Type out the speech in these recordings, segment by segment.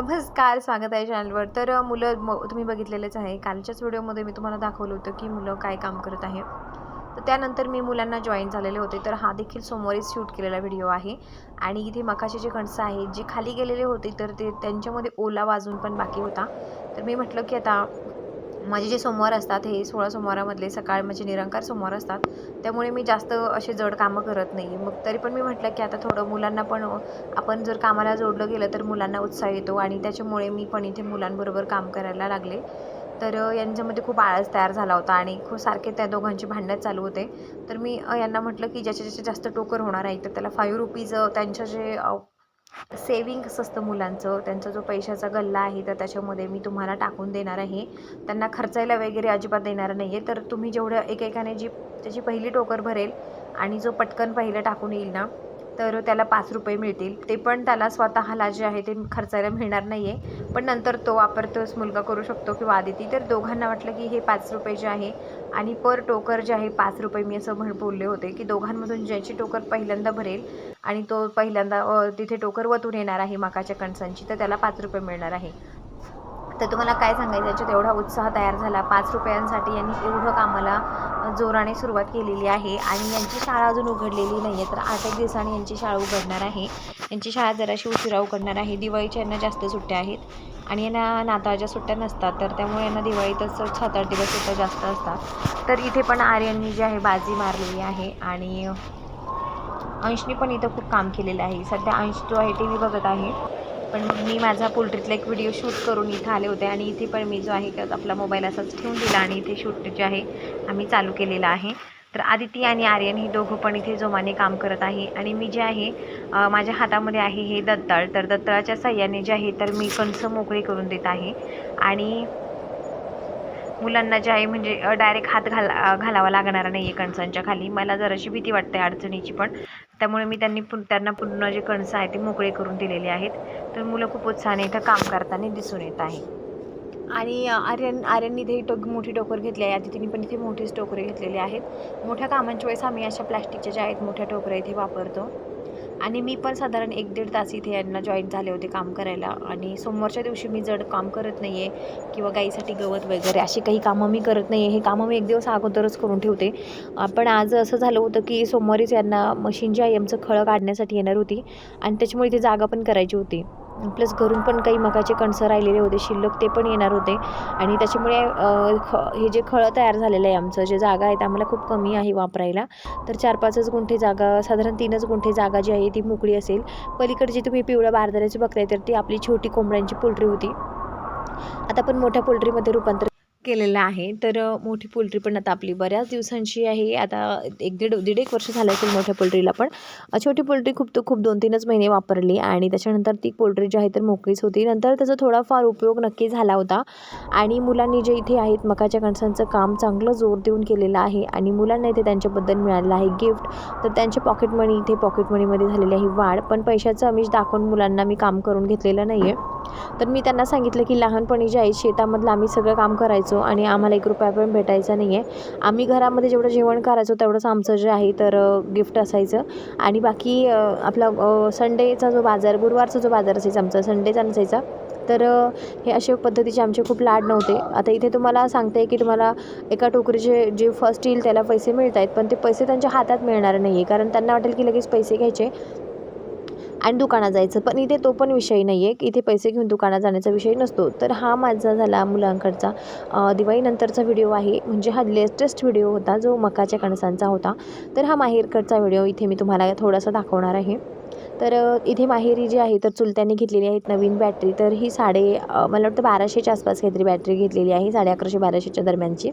नमस्कार स्वागत आहे चॅनलवर. तर मुलं म तुम्ही बघितलेलेच आहे. कालच्याच व्हिडिओमध्ये मी तुम्हाला दाखवलं होतं की मुलं काय काम करत आहे. तर त्यानंतर मी मुलांना जॉईन झालेले होते. तर हा देखील सोमवारीच शूट केलेला व्हिडिओ आहे. आणि इथे मकाचे जे कणसं आहेत जे खाली गेलेले होते तर ते त्यांच्यामध्ये ओला वाजून पण बाकी होता. तर मी म्हटलं की आता माझे जे सोमवार असतात हे सोळा सोमवारामधले सकाळ म्हणजे निरंकार सोमवार असतात. त्यामुळे मी जास्त असे जड कामं करत नाही. मग तरी पण मी म्हटलं की आता थोडं मुलांना पण आपण जर कामाला जोडलं गेलं तर मुलांना उत्साह येतो आणि त्याच्यामुळे मी पण इथे मुलांबरोबर काम करायला लागले. तर यांच्यामध्ये खूप आळस तयार झाला होता आणि खूप सारखे त्या दोघांची भांडणं चालू होते. तर मी यांना म्हटलं की ज्याच्या ज्याचे जास्त टोकर होणार आहे तर त्याला फाईव्ह रुपीज त्यांचं जे सेविंग्स असतं मुलांचं? त्यांचा जो पैशाचा गल्ला आहे तर त्याच्यामध्ये मी तुम्हाला टाकून देणार आहे. त्यांना खर्चायला वगैरे अजिबात देणार नाही आहे तर तुम्ही जेवढं एकेकाने जी त्याची पहिली टोकर भरेल आणि जो पटकन पहिलं टाकून येईल ना तर त्याला पाच रुपये मिळतील. ते पण त्याला स्वतःला जे आहे ते खर्चायला मिळणार नाही आहे पण नंतर तो वापरतोच मुलगा करू शकतो किंवा आदिती. तर दोघांना वाटलं की हे पाच रुपये जे आहे आणि पर टोकर जे आहे पाच रुपये मी असं म्हण बोलले होते की दोघांमधून ज्याची टोकर पहिल्यांदा भरेल आणि तो पहिल्यांदा तिथे टोकर वतून येणार आहे मकाच्या कणसांची तर त्याला पाच रुपये मिळणार आहे. तर तुम्हाला काय सांगायचं याच्यात? एवढा उत्साह तयार झाला. पाच रुपयांसाठी यांनी एवढं कामाला जोराने सुरुवात केलेली आहे आणि यांची शाळा अजून उघडलेली नाही आहे तर आठ एक दिवसांनी यांची शाळा उघडणार आहे. यांची शाळा जराशी उशिरा उघडणार आहे. दिवाळीच्या यांना जास्त सुट्ट्या आहेत आणि यांना नाताळच्या सुट्ट्या नसतात तर त्यामुळे यांना दिवाळीतच सात आठ दिवस सुट्ट्या जास्त असतात. तर इथे पण आर्यननी जी आहे बाजी मारलेली आहे आणि अंशनी पण इथं खूप काम केलेलं आहे. सध्या अंश जो आहे टी व्ही बघत आहे. पण मी माझा पोल्ट्रीतला एक व्हिडिओ शूट करून इथं आले होते आणि इथे पण मी जो आहे का आपला मोबाईल असाच ठेवून दिला आणि इथे शूट जे आहे आम्ही चालू केलेलं आहे. तर आदिती आणि आर्यन ही दोघं पण इथे जोमाने काम करत आहे आणि मी जे आहे माझ्या हातामध्ये आहे हे दत्ताळ. तर दत्ताळाच्या साह्याने जे आहे तर मी कणसं मोकळी करून देत आहे. आणि मुलांना जे आहे म्हणजे डायरेक्ट हात घाला घालावा लागणार नाही आहे कणसांच्या खाली. मला जराशी भीती वाटते अडचणीची पण. त्यामुळे मी त्यांनी पु त्यांना पूर्ण जे कणसं आहे ते मोकळे करून दिलेले आहेत. तर मुलं खूप उत्साहाने इथं काम करताना दिसून येत आहे. आणि आर्यन आर्यननी इथे टोक मोठी टोकर घेतली आहे. आदितीने पण इथे मोठीच टोकरे घेतलेले आहेत. मोठ्या कामांच्या वेळेस आम्ही अशा प्लॅस्टिकच्या ज्या आहेत मोठ्या टोकऱ्या इथे वापरतो. आणि मी पण साधारण एक दीड तास इथे यांना जॉईन झाले होते काम करायला. आणि सोमवारच्या दिवशी मी जड काम करत नाही आहे किंवा गाईसाठी गवत वगैरे अशी काही कामं मी करत नाही आहे हे कामं मी एक दिवस अगोदरच करून ठेवते. पण आज असं झालं होतं की सोमवारीच यांना मशीन जी आहे आमचं खळं काढण्यासाठी येणार होती. आणि त्याच्यामुळे इथे जागा पण करायची होती. प्लस घरून पण काही मकाचे कणसं राहिलेले होते शिल्लक ते पण येणार होते. आणि त्याच्यामुळे ख हे जे खळं तयार झालेलं आहे आमचं जे जागा आहे ते आम्हाला खूप कमी आहे वापरायला. तर चार पाचच गुंठे जागा साधारण तीनच गुंठे जागा जी आहे ती मोकळी असेल. पलीकडे जी तुम्ही पिवळ्या बारदाऱ्याची बघताय तर ती आपली छोटी कोंबड्यांची पोल्ट्री होती. आता पण मोठ्या पोल्ट्रीमध्ये रूपांतर केलेलं आहे. तर मोठी पोल्ट्री पण आता आपली बऱ्याच दिवसांची आहे. आता एक दीड दीड एक वर्ष झालं असेल मोठ्या पोल्ट्रीला पण. छोटी पोल्ट्री खूप खूप दोन तीनच महिने वापरली आणि त्याच्यानंतर ती पोल्ट्री जी आहे तर मोकळीच होती. नंतर त्याचा थोडाफार उपयोग नक्की झाला होता. आणि मुलांनी जे इथे आहेत मकाच्या कणसांचं काम चांगलं जोर देऊन केलेलं आहे आणि मुलांना इथे त्यांच्याबद्दल मिळालेलं आहे गिफ्ट. तर त्यांचे पॉकेट मनी इथे पॉकेट मनीमध्ये झालेली आहे वाढ. पण पैशाचं आमिष दाखवून मुलांना मी काम करून घेतलेलं नाही आहे तर मी त्यांना सांगितलं की लहानपणी जे आहे शेतामधलं आम्ही सगळं काम करायचं. आणि आम्हाला एक रुपया पण भेटायचा नाही आहे. आम्ही घरामध्ये जेवढं जेवण करायचो तेवढंच आमचं जे आहे तर गिफ्ट असायचं. आणि बाकी आपला संडेचा जो बाजार गुरुवारचा जो बाजार असायचा आमचा संडेचा नसायचा. तर हे असे पद्धतीचे आमचे खूप लाड नव्हते. आता इथे तुम्हाला सांगते की तुम्हाला एका टोकरीचे जे फर्स्ट येईल त्याला पैसे मिळत आहेत पण ते पैसे त्यांच्या हातात मिळणार नाही आहे कारण त्यांना वाटेल की लगेच पैसे घ्यायचे. आणि दुकानात जायचं. पण इथे तो पण विषय नाही आहे की इथे पैसे घेऊन दुकानात जाण्याचा विषय नसतो. तर हा माझा झाला मुलांकडचा दिवाळीनंतरचा व्हिडिओ आहे. म्हणजे हा लेटेस्ट व्हिडिओ होता जो मकाच्या कणसांचा होता. तर हा माहेरकडचा व्हिडिओ इथे मी तुम्हाला थोडासा दाखवणार आहे. तर इथे माहेरी जी आहे तर चुलत्यांनी घेतलेली आहेत नवीन बॅटरी तर ही साडे मला वाटतं बाराशेच्या आसपास काहीतरी बॅटरी घेतलेली आहे साडे अकराशे बाराशेच्या दरम्यानची.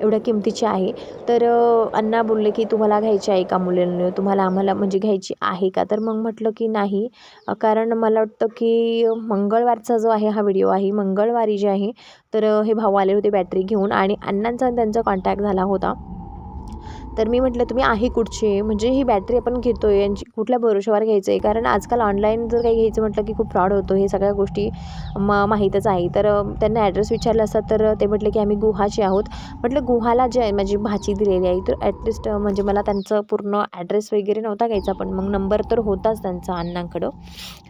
एवढ्या किमतीची आहे. तर अण्णा बोलले की तुम्हाला घ्यायची आहे का मुलांनी? तुम्हाला आम्हाला म्हणजे घ्यायची आहे का? तर मग म्हटलं की नाही. कारण मला वाटतं की मंगळवारचा जो आहे हा व्हिडिओ आहे मंगळवारी जे आहे तर हे भाऊ आले होते बॅटरी घेऊन आणि अण्णांचा त्यांचा कॉन्टॅक्ट झाला होता. तर मी म्हटलं तुम्ही आहे कुठचे? म्हणजे ही बॅटरी आपण घेतो आहे यांची कुठल्या भरोशावर घ्यायचं आहे कारण आजकाल ऑनलाईन जर काही घ्यायचं म्हटलं की खूप फ्रॉड होतो हे सगळ्या गोष्टी म माहीतच आहे. तर त्यांना ॲड्रेस विचारला असता तर ते म्हटले की आम्ही गुहाचे आहोत. म्हटलं गुहाला जे आहे माझी भाची दिलेली आहे तर ॲटलिस्ट म्हणजे मला त्यांचं पूर्ण ॲड्रेस वगैरे नव्हता घ्यायचा पण मग नंबर तर होताच त्यांचा अण्णांकडं.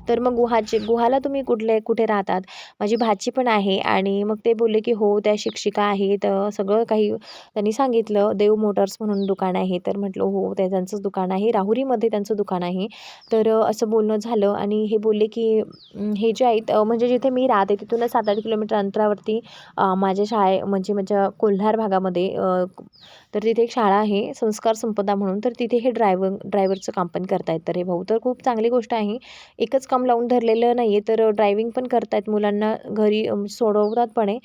तर मग गुहाचे गुहाला तुम्ही कुठले कुठे राहतात? माझी भाची पण आहे. आणि मग ते बोलले की हो त्या शिक्षिका आहेत सगळं काही त्यांनी सांगितलं देव मोटर्स म्हणून दुकान आहे. तर म्हटलं हो ते त्यांचंच दुकान आहे. राहुरीमध्ये त्यांचं दुकान आहे. तर असं बोलणं झालं आणि हे बोलले की हे जे आहेत म्हणजे जिथे मी राहते तिथूनच सात आठ किलोमीटर अंतरावरती माझ्या शाळे म्हणजे माझ्या कोल्हार भागामध्ये तर तिथे एक शाळा आहे संस्कार संपदा म्हणून. तर तिथे हे ड्रायव्हर ड्रायव्हरचं काम पण करतायत. तर हे भाऊ तर खूप चांगली गोष्ट आहे. एकच काम लावून धरलेलं नाही आहे तर ड्रायव्हिंग पण करतायत मुलांना घरी सोडवतात पण आहे.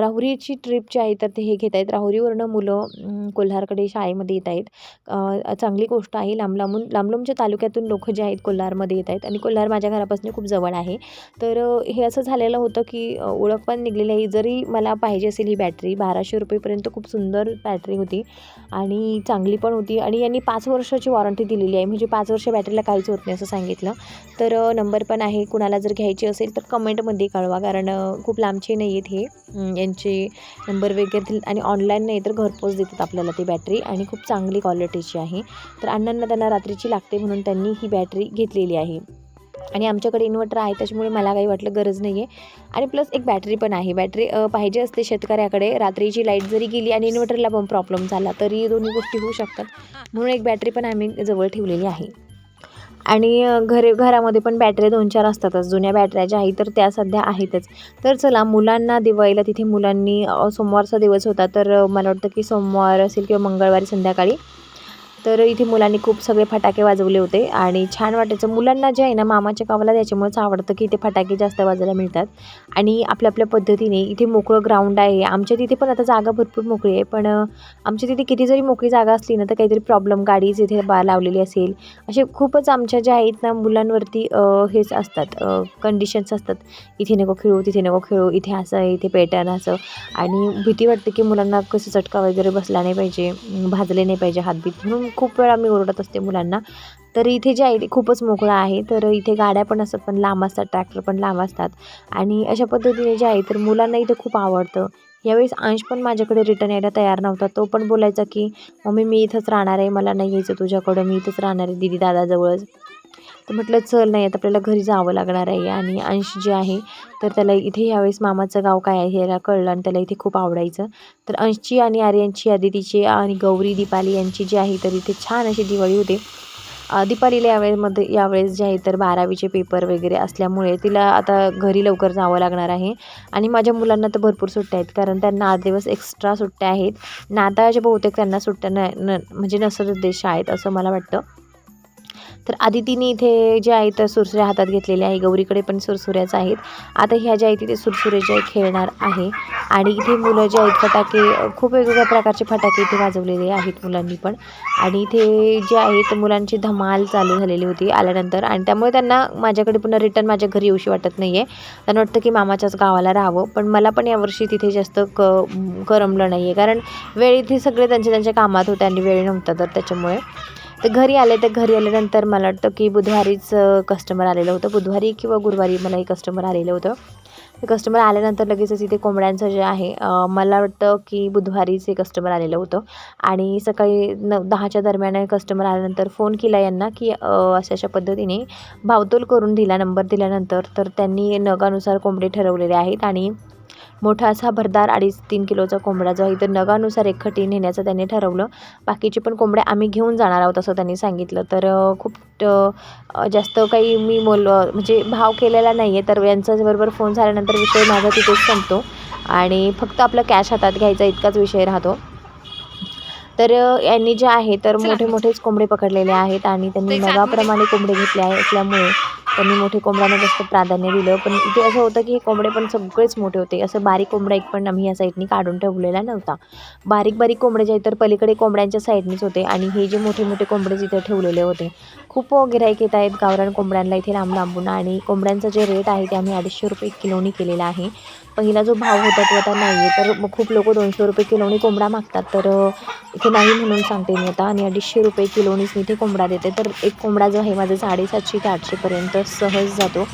राहुरीची ट्रिप जी आहे तर ते हे घेत आहेत राहुरीवरनं मुलं कोल्हारकडे शाळेमध्ये येत आहेत. चांगली गोष्ट आहे. लांब लांबून लांब लांबच्या तालुक्यातून लोक जे आहेत कोल्हारमध्ये येत आहेत. आणि कोल्हार माझ्या घरापासून खूप जवळ आहे. तर हे असं झालेलं होतं की ओळख पण निघलेली आहे. जरी मला पाहिजे असेल ही बॅटरी बाराशे रुपयेपर्यंत खूप सुंदर बॅटरी होती. आणि चांगली पण होती. आणि यांनी पाच वर्षाची वॉरंटी दिलेली आहे. म्हणजे पाच वर्ष बॅटरीला काहीच होत नाही असं सांगितलं. तर नंबर पण आहे. कुणाला जर घ्यायची असेल तर कमेंटमध्ये कळवा. कारण खूप लांबचे नाही आहेत हे यांचे नंबर वगैरे आणि ऑनलाईन नाही तर घरपोच देतात आपल्याला ती बॅटरी आणि खूप चांगली क्वालिटीची आहे. तर अण्णांना त्यांना रात्रीची लागते म्हणून त्यांनी ही बॅटरी घेतलेली आहे. आणि आमच्याकडे इन्व्हर्टर आहे त्याच्यामुळे मला काही वाटलं गरज नाही आहे आणि प्लस एक बॅटरी पण आहे. बॅटरी पाहिजे असते शेतकऱ्याकडे. रात्रीची लाइट जरी गेली आणि इन्व्हर्टरला पण प्रॉब्लेम झाला तरी दोन्ही गोष्टी होऊ शकतात. म्हणून एक बॅटरी पण आम्ही जवळ ठेवलेली आहे. आणि घरे घरामध्ये पण बॅटऱ्या दोन चार असतातच. जुन्या बॅटऱ्या ज्या आहेत तर त्या सध्या आहेतच. तर चला मुलांना दिवाळीला तिथे मुलांनी सोमवारचा दिवस होता तर मला वाटतं की सोमवार असेल किंवा मंगळवारी संध्याकाळी तर इथे मुलांनी खूप सगळे फटाके वाजवले होते आणि छान वाटायचं. मुलांना जे आहे ना मामाच्या गावाला त्याच्यामुळेच आवडतं की इथे फटाके जास्त वाजायला मिळतात. आणि आपल्या आपल्या पद्धतीने इथे मोकळं ग्राउंड आहे. आमच्या तिथे पण आता जागा भरपूर मोकळी आहे पण आमच्या तिथे किती जरी मोकळी जागा असली ना तर काहीतरी प्रॉब्लेम गाडी इथे बा लावलेली असेल. असे खूपच आमच्या ज्या आहेत ना मुलांवरती हेच असतात कंडिशन्स असतात. इथे नको खेळू तिथे नको खेळू इथे असं आहे इथे पेटर्न असं. आणि भीती वाटते की मुलांना कसं चटका वगैरे बसला नाही पाहिजे भाजले नाही पाहिजे हातबीत म्हणून खूप वेळा मी ओरडत असते मुलांना. तर इथे जे आहे ते खूपच मोकळं आहे तर इथे गाड्या पण असतात पण लांब असतात ट्रॅक्टर पण लांब असतात. आणि अशा पद्धतीने जे आहे तर मुलांना इथं खूप आवडतं. यावेळेस अंश पण माझ्याकडे रिटर्न यायला तयार नव्हता. तो पण बोलायचा की मम्मी मी इथंच राहणार आहे मला नाही यायचं तुझ्याकडं मी इथंच राहणार आहे दीदी दादाजवळच. तर म्हटलं चल नाही आता आपल्याला घरी जावं लागणार आहे. आणि अंश जे आहे तर त्याला इथे यावेळेस मामाचं गाव काय आहे याला कळलं आणि त्याला इथे खूप आवडायचं. तर अंशची आणि आर्यांची आदितीची आणि गौरी दीपाली यांची जी आहे तर इथे छान अशी दिवाळी होते. दीपालीला यावेळेमध्ये यावेळेस जे आहे तर बारावीचे पेपर वगैरे असल्यामुळे तिला आता घरी लवकर जावं लागणार आहे. आणि माझ्या मुलांना तर भरपूर सुट्ट्या आहेत कारण त्यांना आठ दिवस एक्स्ट्रा सुट्ट्या आहेत. नाताळच्या बहुतेक त्यांना सुट्ट्या न न म्हणजे नसतच देश आहेत असं मला वाटतं. तर आदितीने इथे जे आहे तर सुरसुऱ्या हातात घेतलेल्या आहे. गौरीकडे पण सुरसुऱ्याच आहेत. आता ह्या ज्या आहेत तिथे सुरसुरे जे खेळणार आहे. आणि इथे मुलं जे आहेत फटाके खूप वेगवेगळ्या प्रकारचे फटाके इथे वाजवलेले आहेत मुलांनी पण. आणि इथे जे आहेत मुलांची धमाल चालू झालेली होती आल्यानंतर. आणि त्यामुळे त्यांना माझ्याकडे पुन्हा रिटर्न माझ्या घरी येऊशी वाटत नाही आहे त्यांना वाटतं की मामाच्याच गावाला राहावं. पण मला पण यावर्षी तिथे जास्त क करमलं नाही आहे कारण वेळ इथे सगळे त्यांच्या त्यांच्या कामात होते आणि वेळ नव्हता तर त्याच्यामुळे. तर घरी आले तर घरी आल्यानंतर मला वाटतं की बुधवारीच कस्टमर आलेलं होतं. बुधवारी किंवा गुरुवारी मला एक कस्टमर आलेलं होतं. कस्टमर आल्यानंतर लगेचच इथे कोंबड्यांचं जे आहे मला वाटतं की बुधवारीच हे कस्टमर आलेलं होतं. आणि सकाळी न दहाच्या दरम्यान कस्टमर आल्यानंतर फोन केला यांना की अशा अशा पद्धतीने भावतोल करून दिला नंबर दिल्यानंतर. तर त्यांनी नगानुसार कोंबडे ठरवलेले आहेत आणि मोठा असा भरदार अडीच तीन किलोचा कोंबडा जो आहे तर नगानुसार एक खटी नेण्याचं त्यांनी ठरवलं. बाकीचे पण कोंबड्या आम्ही घेऊन जाणार आहोत असं त्यांनी सांगितलं. तर खूप जास्त काही मी मोल म्हणजे भाव केलेला नाही आहे तर यांच्याबरोबर फोन झाल्यानंतर विषय माझा तिथेच संपतो. आणि फक्त आपलं कॅश हातात घ्यायचा इतकाच विषय राहतो. तर यांनी जे आहे तर मोठे मोठेच कोंबडे पकडलेले आहेत आणि त्यांनी नगाप्रमाणे कोंबडे घेतले आहे असल्यामुळे त्यांनी मोठे कोंबड्यांना जास्त प्राधान्य दिलं. पण इथे असं होतं की हे कोंबडे पण सगळेच मोठे होते. असं बारीक कोंबडा एक पण आम्ही या साईडनी काढून ठेवलेला नव्हता. बारीक बारीक कोंबड्याच्या जे तर पलीकडे कोंबड्यांच्या साईडनीच होते. आणि हे जे मोठे मोठे कोंबडे जिथे ठेवलेले होते खूप गिराईक येत आहेत गावरान कोंबड्यांना इथे लांब लांबून आणि कोंबड्यांचं जे रेट आहे ते आम्ही अडीचशे रुपये किलोनी केलेला आहे. पहिला जो भाव होता तो आता नाही आहे तर खूप लोक दोनशे रुपये किलोनी कोंबडा मागतात. तर इथे नाही म्हणून सांगते मी आता. आणि अडीचशे रुपये किलोनीच मी इथे कोंबडा देते. तर एक कोंबडा जो आहे माझा साडेसातशे ते आठशेपर्यंत सहज जातो.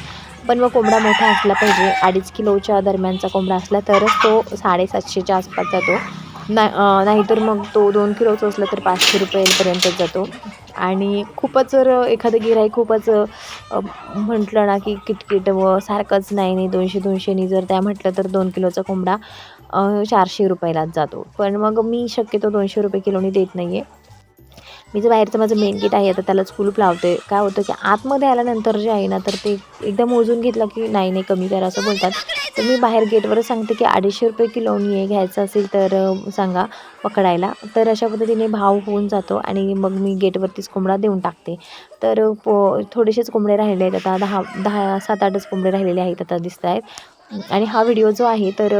पण मग कोंबडा मोठा असला पाहिजे अडीच किलोच्या दरम्यानचा कोंबडा असला तरच तो साडेसातशेच्या आसपास जातो. ना नाहीतर मग तो दोन किलोचा असला तर पाचशे रुपयेपर्यंतच जातो. आणि खूपच जर एखादं गिऱ्हाईक खूपच म्हटलं ना की किटकिट व सारखंच नाही नाही दोनशे दोनशेनी जर त्या म्हटलं तर दोन किलोचा कोंबडा चारशे रुपयालाच जातो. पण मग मी शक्यतो दोनशे रुपये किलोनी देत नाही आहे मी जे बाहेरचं माझं मेन गेट आहे आता त्यालाच कुलूप लावते. काय होतं की आतमध्ये आल्यानंतर जे आहे ना तर ते एकदा मोजून घेतलं की नाही नाही कमी करा असं बोलतात. तर मी बाहेर गेटवरच सांगते की अडीचशे रुपये किलोनी आहे घ्यायचं असेल तर सांगा पकडायला. तर अशा पद्धतीने भाव होऊन जातो आणि मग मी गेटवरतीच कोंबडा देऊन टाकते. तर पो थोडेसेच कोंबडे राहिले आहेत आता दहा दहा सात आठच कोंबडे राहिलेले आहेत आता दिसत आहेत आणि हा व्हिडिओ जो आहे तर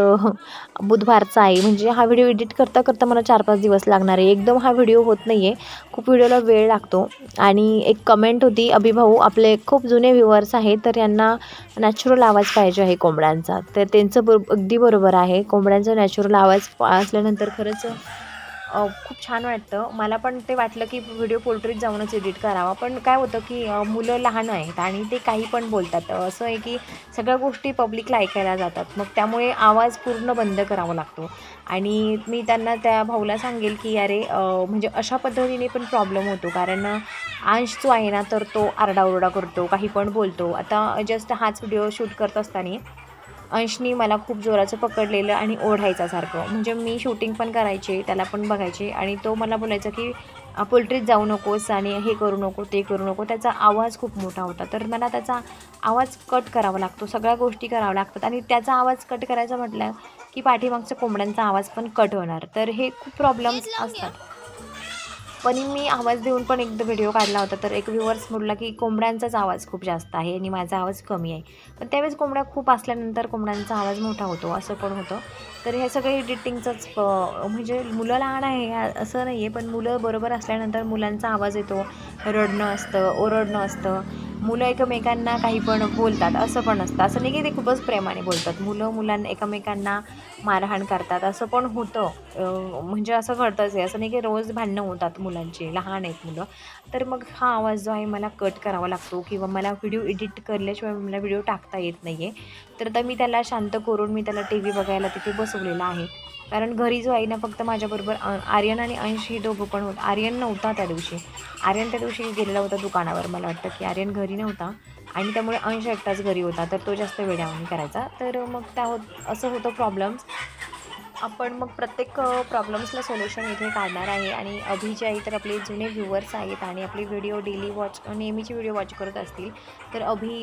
बुधवारचा आहे. म्हणजे हा व्हिडिओ एडिट करता करता मला चार पाच दिवस लागणार आहे. एकदम हा व्हिडिओ होत नाही आहे खूप व्हिडिओला वेळ लागतो. आणि एक कमेंट होती अभिभाऊ आपले खूप जुने व्ह्युअर्स आहेत तर यांना नॅचरल आवाज पाहिजे आहे कोंबड्यांचा. तर त्यांचं बरो अगदी बरोबर आहे. कोंबड्यांचा नॅचरल आवाज असल्यानंतर खरंच खूप छान वाटतं. मला पण ते वाटलं की व्हिडिओ पोल्ट्रीत जाऊनच एडिट करावा. पण काय होतं की मुलं लहान आहेत आणि ते काही पण बोलतात. असं आहे की सगळ्या गोष्टी पब्लिकला ऐकायला जातात. मग त्यामुळे आवाज पूर्ण बंद करावा लागतो. आणि मी त्यांना त्या भाऊला सांगेल की अरे म्हणजे अशा पद्धतीने पण प्रॉब्लेम होतो. कारण अंश जो आहे ना तर तो आरडाओरडा करतो काही पण बोलतो. आता जस्ट हाच व्हिडिओ शूट करत असताना अंशनी मला खूप जोराचं पकडलेलं आणि ओढायचा सारखं म्हणजे मी शूटिंग पण करायचे त्याला पण बघायचे आणि तो मला बोलायचा की "आ, पोल्ट्रीत जाऊ नकोस आणि हे करू नको ते करू नको. त्याचा आवाज खूप मोठा होता. तर मला त्याचा आवाज कट करावा लागतो सगळ्या गोष्टी कराव्या लागतात आणि त्याचा आवाज कट करायचा म्हटलं की पाठीमागच्या कोंबड्यांचा आवाज पण कट होणार. तर हे खूप प्रॉब्लेम्स असतात. पण मी आवाज देऊन पण एकदा व्हिडिओ काढला होता. तर एक व्ह्युअर्स म्हटला की कोंबड्यांचाच आवाज खूप जास्त आहे आणि माझा आवाज कमी आहे. पण त्यावेळेस कोंबड्या खूप असल्यानंतर कोंबड्यांचा आवाज मोठा होतो असं पण होतं. तर हे सगळं एडिटिंगचंच म्हणजे मुलं लहान आहे असं नाही आहे पण मुलं बरोबर असल्यानंतर मुलांचा आवाज येतो. रडणं असतं ओरडणं असतं. मुलं एकमेकांना काही पण बोलतात असं पण असतं. असं नाही की ते खूपच प्रेमाने बोलतात. मुलं मुलांना एकमेकांना मारहाण करतात. असं पण होतं. म्हणजे असं घडतंच आहे. असं नाही की रोज भांडणं होतात मुलांची. लहान आहेत मुलं. तर मग हा आवाज जो आहे मला कट करावा लागतो किंवा मला व्हिडिओ एडिट करल्याशिवाय मला व्हिडिओ टाकता येत नाही आहे तर आता मी त्याला शांत करून मी त्याला टी व्ही बघायला तिथे बसवलेला आहे. कारण घरी जो आहे ना फक्त माझ्याबरोबर आर्यन आणि अंश ही दोघं पण होत आर्यन नव्हता त्या दिवशी. आर्यन त्या दिवशी गेलेला होता दुकानावर. मला वाटतं की आर्यन घरी नव्हता. आणि त्यामुळे अंश एकटाच घरी होता तर तो जास्त वेड्यावानी करायचा. तर मग त्या होत असं होतं प्रॉब्लेम्स आपण मग प्रत्येक प्रॉब्लेम्सला सोल्युशन इथे काढणार आहे. आणि अभि जे आहे तर आपले जुने व्ह्युअर्स आहेत आणि आपले व्हिडिओ डेली वॉच नेहमीचे व्हिडिओ वॉच करत असतील. तर अभि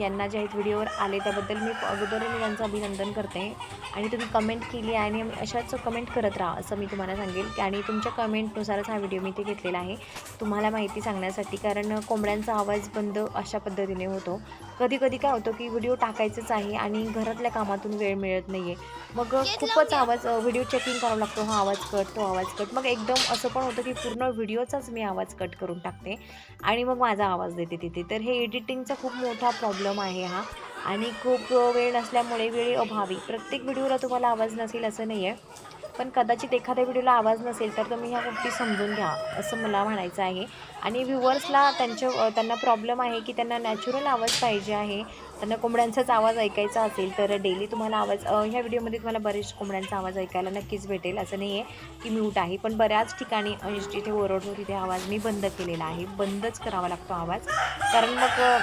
यांना जे आहेत व्हिडिओवर आले त्याबद्दल मी अगोदर मी त्यांचं अभिनंदन करते. आणि तुम्ही कमेंट केली आहे आणि अशाच कमेंट करत राहा असं मी तुम्हाला सांगेल. आणि तुमच्या कमेंटनुसारच हा व्हिडिओ मी ते घेतलेला आहे. तुम्हाला माहिती सांगण्यासाठी कारण कोंबड्यांचा आवाज बंद अशा पद्धतीने होतो. कधी कधी काय होतं की व्हिडिओ टाकायचंच आहे आणि घरातल्या कामातून वेळ मिळत नाही आहे मग खूपच आवाज व्हिडिओ चेकिंग करावा लागतो. हा आवाज कट तो आवाज कट मग एकदम असं पण होतं की पूर्ण व्हिडिओचाच मी आवाज कट करून टाकते. आणि मग माझा आवाज देते तिथे. तर हे एडिटिंगचा खूप मोठा प्रॉब्लेम आहे हा. आणि खूप वेळ नसल्यामुळे वेळी अभावी. प्रत्येक व्हिडिओला तुम्हाला आवाज नसेल असं नाही आहे पण कदाचित एखाद्या व्हिडिओला आवाज नसेल तर तुम्ही ह्या गोष्टी समजून घ्या असं मला म्हणायचं आहे. आणि व्ह्युअर्सला त्यांच्या त्यांना प्रॉब्लेम आहे की त्यांना नॅचरल आवाज पाहिजे आहे. त्यांना कोंबड्यांचाच आवाज ऐकायचा असेल तर डेली तुम्हाला आवाज ह्या व्हिडिओमध्ये तुम्हाला बरेच कोंबड्यांचा आवाज ऐकायला नक्कीच भेटेल. असं नाही आहे की म्यूट आहे पण बऱ्याच ठिकाणी जिथे ओरडतो तिथे आवाज मी बंद केलेला आहे. बंदच करावा लागतो आवाज. कारण मग अ,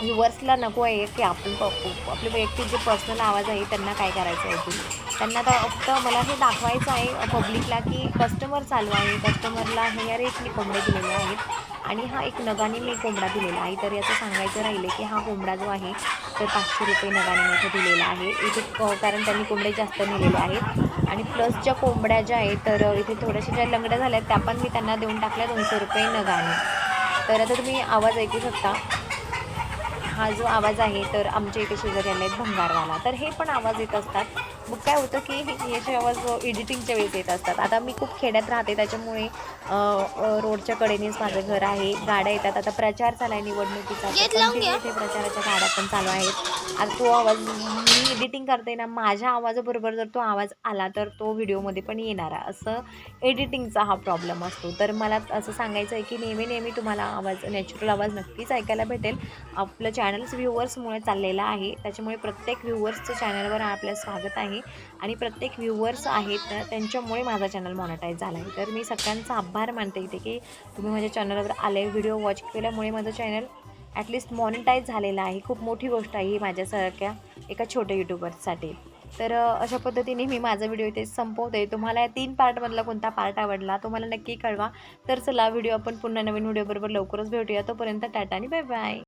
व्ह्युअर्सला नको आहे की आपण प- आपले वैयक्तिक जे पर्सनल आवाज आहे त्यांना काय करायचं आहे ऐकून त्यांना आता फक्त मला हे दाखवायचं आहे पब्लिकला की कस्टमर चालू आहे. कस्टमरला हे या रेटने कोंबडे दिलेले आहेत. आणि हा एक नगाने मी कोंबडा दिलेला आहे. तर याचं सांगायचं राहिले की हा कोंबडा जो आहे तर पाचशे रुपये नगाने मी दिलेला आहे. इथे कारण त्यांनी कोंबडे जास्त नेलेले आहेत. आणि प्लस ज्या कोंबड्या ज्या आहेत तर इथे थोड्याशा ज्या लंगड्या झाल्या आहेत त्या पण मी त्यांना देऊन टाकल्या दोनशे रुपये नगाने. तर आता तुम्ही आवाज ऐकू शकता. हा जो आवाज आहे तर आमच्या इथे शेजारी आले आहेत भंगारवाला. तर हे पण आवाज येत असतात. मग काय होतं की हे- याचे आवाज एडिटिंगच्या वेळेस येत असतात. आता मी खूप खेड्यात राहते त्याच्यामुळे रोडच्या कडेनेच माझं घर आहे. गाड्या येतात. आता प्रचार चालू आहे निवडणुकीचा प्रचाराच्या गाड्या पण चालू आहेत. आता तो आवाज मी एडिटिंग करते ना माझ्या आवाजाबरोबर जर तो आवाज आला तर तो व्हिडिओमध्ये पण येणार. आहे असं एडिटिंगचा हा प्रॉब्लेम असतो. तर मला असं सांगायचं आहे की नेहमी नेहमी तुम्हाला आवाज नॅचरल आवाज नक्कीच ऐकायला भेटेल. आपलं चॅनल्स व्ह्युअर्समुळे चाललेला आहे. त्याच्यामुळे प्रत्येक व्ह्युअर्सचं चॅनलवर आपलं स्वागत आहे. आणि प्रत्येक व्ह्युअर्स आहेत त्यांच्यामुळे माझा चॅनल मॉनिटाईज झाला आहे. तर मी सगळ्यांचा आभार मानते इथे की तुम्ही माझ्या चॅनलवर आले व्हिडिओ वॉच केल्यामुळे माझं चॅनल ॲटलिस्ट मॉनिटाईज झालेलं आहे. खूप मोठी गोष्ट आहे ही माझ्यासारख्या एका छोट्या यूट्यूबरसाठी तर अशा पद्धतीने मी माझा व्हिडिओ इथे संपवते. तुम्हाला या तीन पार्टमधला कोणता पार्ट आवडला तो मला नक्की कळवा. तर चला व्हिडिओ आपण पुन्हा नवीन व्हिडिओबरोबर लवकरच भेटूया. तोपर्यंत टाटा आणि बाय बाय